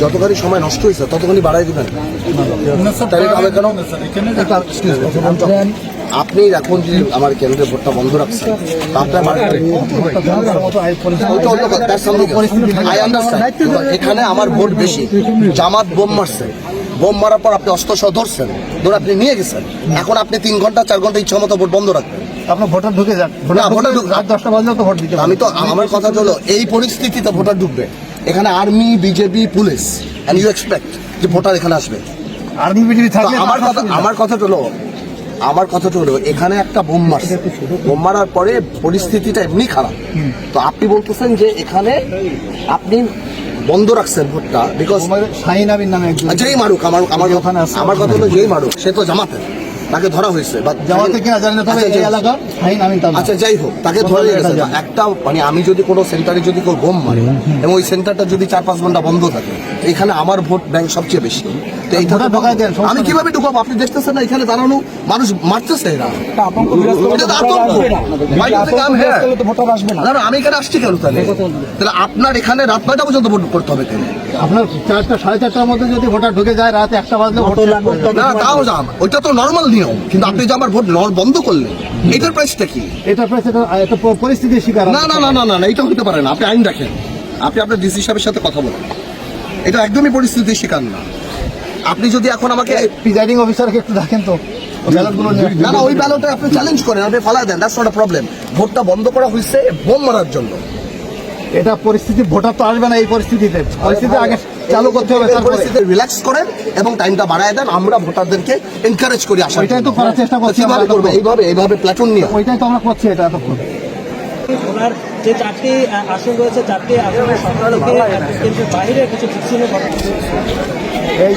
যতখানি সময় নষ্ট হয়েছে ততখানি বাড়াই দিবেন। তাহলে কেন আপনি এখন যদি আমার কেন্দ্রে ভোটটা বন্ধ রাখছেন আপনার এখানে আমার ভোট বেশি। জামাত বোম মারছে। বোম মারার পর আপনি অস্ত্র সহ ধরছেন। ধরে আপনি নিয়ে গেছেন। এখন আপনি তিন ঘণ্টা চার ঘণ্টা ইচ্ছা মতো ভোট বন্ধ রাখবেন। আপনার ভোটার ঢুকে যান। ভোটার ঢুক- রাত দশটা বাজলেও তো ভোট দিতে আমি তো আমার কথা হলো এই পরিস্থিতিতে ভোটার ঢুকবে। এখানে army BJP police and you expect যে ভোটার এখানে আসবে। আর্মি বিজেপি থাকলে আমার কথা আমার কথা হলো আমার কথা হলো এখানে একটা বোম মারছে বোম মারার পরে পরিস্থিতিটা এমনি খারাপ। তো আপনি বলতেছেন যে এখানে আপনি বন্ধ রাখছেন ভোটটা বিকজ শাহিন আবির নামে একজন যেই মারুক আমার আমার। আমার কথা হলো যেই মারুক সে তো জামাতের। তাকে ধরা হয়েছে বা জামাতে কিনা জানি না তবে এই এলাকার শাহিন আমিন আচ্ছা যাই হোক তাকে ধরে গেছে একটা মানে আমি যদি কোনো সেন্টারে যদি কেউ বোম মারি এবং ওই সেন্টারটা যদি চার পাঁচ ঘণ্টা বন্ধ থাকে এখানে আমার ভোট ব্যাংক সবচেয়ে বেশি। তো ঢোকায় আমি কীভাবে ঢুকাবো? আপনি দেখতেছেন না এখানে দাঁড়ানো মানুষ মারতেছে এরা। এটা না। আমি এখানে আসছি কেন তাহলে? তাহলে আপনার এখানে রাত নয়টা পর্যন্ত ভোট করতে হবে কেন? আপনার চারটা সাড়ে চারটার মধ্যে যদি ভোটার ঢুকে যায় রাত একটা বাজলে ভোট। না তাও যাম ওইটা তো নর্মাল নিয়ম। কিন্তু আপনি যে আমার ভোট বন্ধ করলেন এটার প্রাইসটা কি? এটা প্রায় সেটা একটা পরিস্থিতির শিকার না না না না না না এটা হতে পারে না। আপনি আইন রাখেন। আপনি আপনার ডিসি সাহেবের সাথে কথা বলেন। এটা একদমই পরিস্থিতির শিকার না। আপনি যদি এখন আমাকে প্রিজাইডিং অফিসারকে একটু দেখেন তো না না ওই ব্যালটে আপনি চ্যালেঞ্জ করেন আপনি ফালা দেন দ্যাটস নট প্রবলেম ভোটটা বন্ধ করা হয়েছে বোম মারার জন্য। এটা পরিস্থিতি ভোটার তো আসবে না এই পরিস্থিতিতে। পরিস্থিতি আগে চালু করতে হবে পরিস্থিতি রিল্যাক্স করেন এবং টাইমটা বাড়ায় দেন আমরা ভোটারদেরকে এনকারেজ করি ওইটাই তো করার চেষ্টা করছি কীভাবে আমরা করবে? এইভাবে এইভাবে প্ল্যাটুন নিয়ে। ওইটাই তো আমরা করছি এটা এতক্ষণ যে চারটি আসন রয়েছে চারটি আসনের সরকার কিন্তু বাইরে কিছু বিচ্ছিন্ন ঘটনা এই